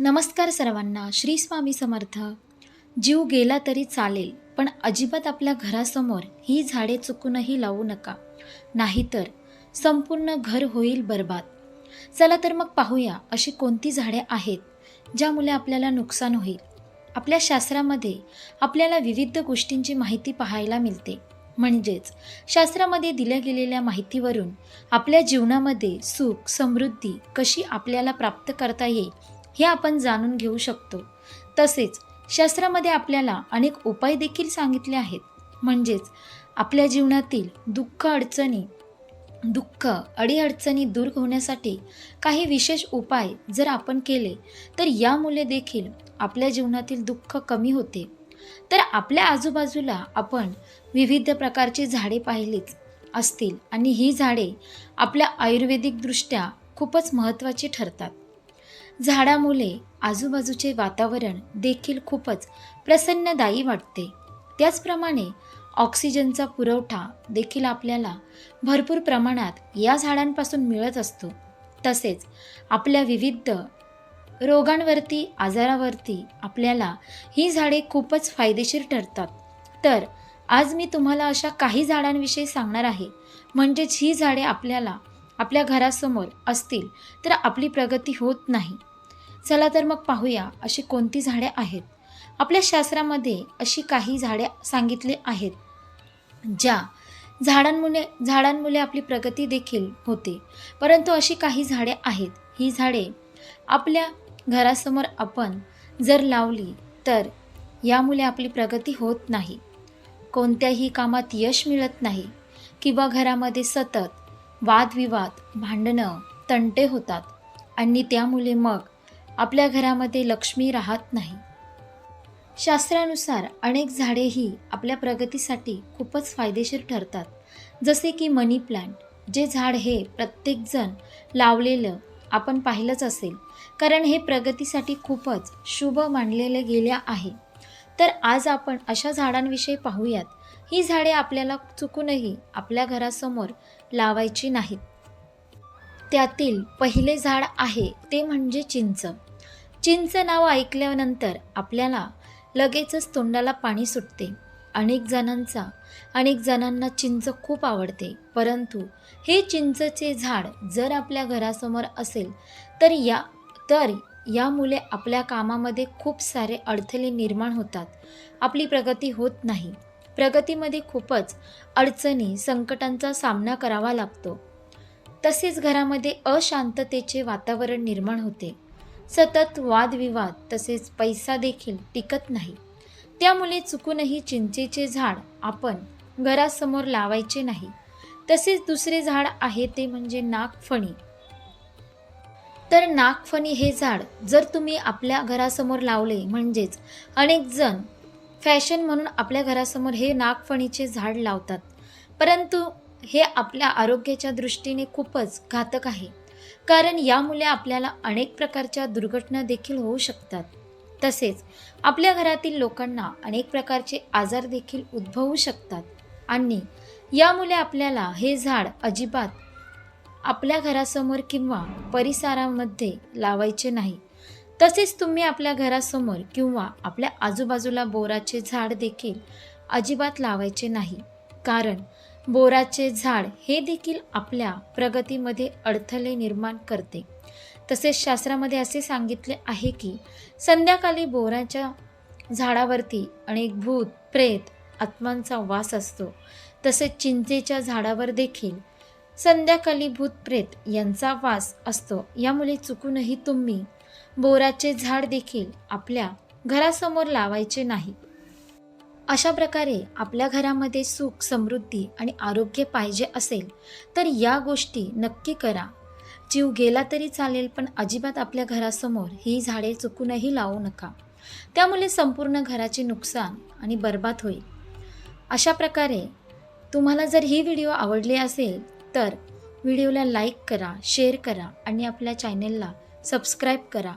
नमस्कार सर्वांना श्री स्वामी समर्थ. जीव गेला तरी चालेल पण अजिबात आपल्या घरासमोर ही झाडे चुकूनही लावू नका. नाहीतर संपूर्ण घर होईल बर्बाद. चला तर मग पाहूया अशी कोणती झाडे आहेत ज्यामुळे आपल्याला नुकसान होईल. आपल्या शास्त्रामध्ये आपल्याला विविध गोष्टींची माहिती पाहायला मिळते. म्हणजेच शास्त्रामध्ये दिल्या गेलेल्या माहितीवरून आपल्या जीवनामध्ये सुख समृद्धी कशी आपल्याला प्राप्त करता येईल हे आपण जाणून घेऊ शकतो. तसेच शास्त्रामध्ये आपल्याला अनेक उपाय देखील सांगितले आहेत. म्हणजेच आपल्या जीवनातील दुःख अडचणी दुःख अडीअडचणी दूर होण्यासाठी काही विशेष उपाय जर आपण केले तर यामुळे देखील आपल्या जीवनातील दुःख कमी होते. तर आपल्या आजूबाजूला आपण विविध प्रकारची झाडे पाहिलीच असतील आणि ही झाडे आपल्या आयुर्वेदिकदृष्ट्या खूपच महत्त्वाची ठरतात. झाडामुळे आजूबाजूचे वातावरण देखील खूपच प्रसन्नदायी वाटते. त्याचप्रमाणे ऑक्सिजनचा पुरवठा देखील आपल्याला भरपूर प्रमाणात या झाडांपासून मिळत असतो. तसेच आपल्या विविध रोगांवरती आजारावरती आपल्याला ही झाडे खूपच फायदेशीर ठरतात. तर आज मी तुम्हाला अशा काही झाडांविषयी सांगणार आहे. म्हणजेच ही झाडे आपल्याला आपल्या घरासमोर असतील तर आपली प्रगती होत नाही. चला तर मग पाहूया अशी कोणती झाडे आहेत. आपल्या शास्त्रामध्ये अशी काही झाडे सांगितली आहेत ज्या झाडांमुळे झाडांमुळे आपली प्रगती देखील होते. परंतु अशी काही झाडे आहेत. ही झाडे आपल्या घरासमोर आपण जर लावली तर यामुळे आपली प्रगती होत नाही. कोणत्याही कामात यश मिळत नाही किंवा घरामध्ये सतत वादविवाद भांडणं तंटे होतात. आणि त्यामुळे मग आपल्या घरामध्ये लक्ष्मी राहत नाही. शास्त्रानुसार अनेक झाडेही आपल्या प्रगतीसाठी खूपच फायदेशीर ठरतात. जसे की मनी प्लांट जे झाड हे प्रत्येकजण लावलेलं आपण पाहिलंच असेल. कारण हे प्रगतीसाठी खूपच शुभ मानलेले गेले आहे. तर आज आपण अशा झाडांविषयी पाहूयात. ही झाडे आपल्याला चुकूनही आपल्या घरासमोर लावायची नाहीत. त्यातील पहिले झाड आहे ते म्हणजे चिंच. चिंच नाव ऐकल्यानंतर आपल्याला लगेचच तोंडाला पाणी सुटते. अनेक जणांचा अनेक जणांना चिंच खूप आवडते. परंतु हे चिंचचे झाड जर आपल्या घरासमोर असेल तर या तर यामुळे आपल्या कामामध्ये खूप सारे अडथळे निर्माण होतात. आपली प्रगती होत नाही. प्रगतीमध्ये खूपच अडचणी संकटांचा सामना करावा लागतो. तसेच घरामध्ये अशांततेचे वातावरण निर्माण होते. सतत वादविवाद तसेच पैसा देखील टिकत नाही. त्यामुळे चुकूनही चिंचेचे झाड आपण घरासमोर लावायचे नाही. तसेच दुसरे झाड आहे ते म्हणजे नागफणी. तर नागफणी हे झाड जर तुम्ही आपल्या घरासमोर लावले म्हणजेच अनेक जण फॅशन म्हणून आपल्या घरासमोर हे नागफणीचे झाड लावतात. परंतु हे आपल्या आरोग्याच्या दृष्टीने खूपच घातक आहे. कारण यामुळे आपल्याला अनेक प्रकारच्या दुर्घटना देखील होऊ शकतात. तसेच आपल्या घरातील लोकांना अनेक प्रकारचे आजार देखील उद्भवू शकतात. आणि यामुळे आपल्याला हे झाड अजिबात आपल्या घरासमोर किंवा परिसरामध्ये लावायचे नाही. तसेच तुम्ही आपल्या घरासमोर किंवा आपल्या आजूबाजूला बोराचे झाड देखील अजिबात लावायचे नाही. कारण बोराचे झाड हे देखील आपल्या प्रगतीमध्ये अडथळे निर्माण करते. तसेच शास्त्रामध्ये असे सांगितले आहे की संध्याकाळी बोराच्या झाडावरती अनेक भूत प्रेत आत्मांचा वास असतो. तसेच चिंचेच्या झाडावर देखील संध्याकाळी भूत प्रेत यांचा वास असतो. यामुळे चुकूनही तुम्ही बोराचे झाड देखील आपल्या घरासमोर लावायचे नाही. अशा प्रकारे आपल्या घरामध्ये सुख समृद्धी आणि आरोग्य पाहिजे असेल तर या गोष्टी नक्की करा. जीव गेला तरी चालेल पण अजिबात आपल्या घरासमोर ही झाडे चुकूनही लावू नका. त्यामुळे संपूर्ण घराचे नुकसान आणि बर्बाद होईल. अशा प्रकारे तुम्हाला जर ही व्हिडिओ आवडली असेल तर व्हिडिओला लाईक करा शेअर करा आणि आपल्या चॅनेलला सबस्क्राईब करा.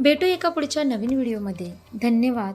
भेटू एका पुढच्या नवीन व्हिडिओमध्ये. धन्यवाद.